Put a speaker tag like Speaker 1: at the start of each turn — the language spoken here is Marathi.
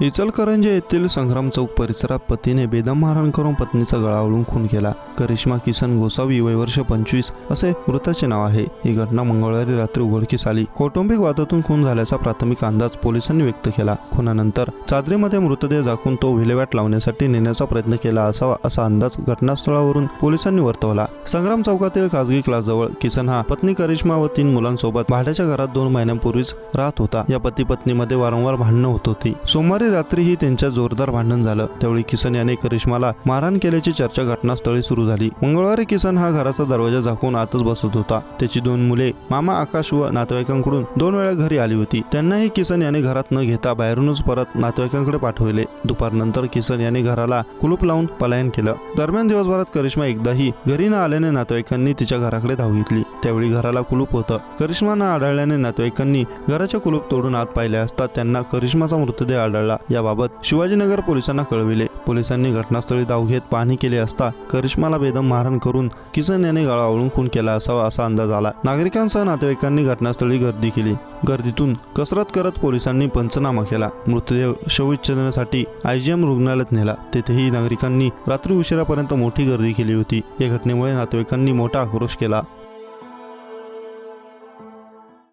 Speaker 1: इचलकरंजे येथील संग्राम चौक परिसरात पतीने बेदम मारहाण करून पत्नीचा गळावळून खून केला. करिश्मा किसन गोसावी वय वर्ष पंचवीस असे मृताचे नाव आहे. ही घटना मंगळवारी रात्री उघडकीस आली. कौटुंबिक वादातून खून झाल्याचा प्राथमिक अंदाज पोलिसांनी व्यक्त केला. खुनानंतर चादरीमध्ये मृतदेह झाकून तो विल्हेवाट लावण्यासाठी नेण्याचा प्रयत्न केला असावा असा अंदाज घटनास्थळावरून पोलिसांनी वर्तवला. संग्राम चौकातील खासगी क्लासजवळ किसन हा पत्नी करिश्मा व तीन मुलांसोबत भाड्याच्या घरात दोन महिन्यांपूर्वीच राहत होता. या पती पत्नीमध्ये वारंवार भांडणं होत होती. सोमवारी रात्रीही त्यांच्या जोरदार भांडण झालं. त्यावेळी किसन याने करिश्माला मारहाण केल्याची चर्चा घटनास्थळी सुरू झाली. मंगळवारी किसन हा घराचा दरवाजा झाकून आतच बसत होता. त्याची दोन मुले मामा आकाश व नातेवाईकांकडून दोन वेळा घरी आली होती. त्यांनाही किसन याने घरात न घेता बाहेरूनच परत नातेवाईकांकडे पाठवले. दुपारनंतर किसन याने घराला कुलूप लावून पलायन केलं. दरम्यान दिवसभरात करिश्मा एकदाही घरी न आल्याने नातेवाईकांनी तिच्या घराकडे धाव घेतली. त्यावेळी घराला कुलूप होतं. करिश्माना आढळल्याने नातेवाईकांनी घराचे कुलूप तोडून आत पाहिले असता त्यांना करिश्माचा मृतदेह आढळला. याबाबत शिवाजीनगर पोलिसांना कळविले. पोलिसांनी घटनास्थळी धाव घेत पाहणी केली असता करिश्माला बेदम मारहाण करून किसन याने गळा खून केला असावा असा अंदाज आला. नागरिकांसह नातेवाईकांनी घटनास्थळी गर्दी केली. गर्दीतून कसरत करत पोलिसांनी पंचनामा केला. मृतदेह शवविच्छेदनासाठी आयजीएम रुग्णालयात नेला. तेथेही नागरिकांनी रात्री उशिरापर्यंत मोठी गर्दी केली होती. या घटनेमुळे नातेवाईकांनी मोठा आक्रोश केला.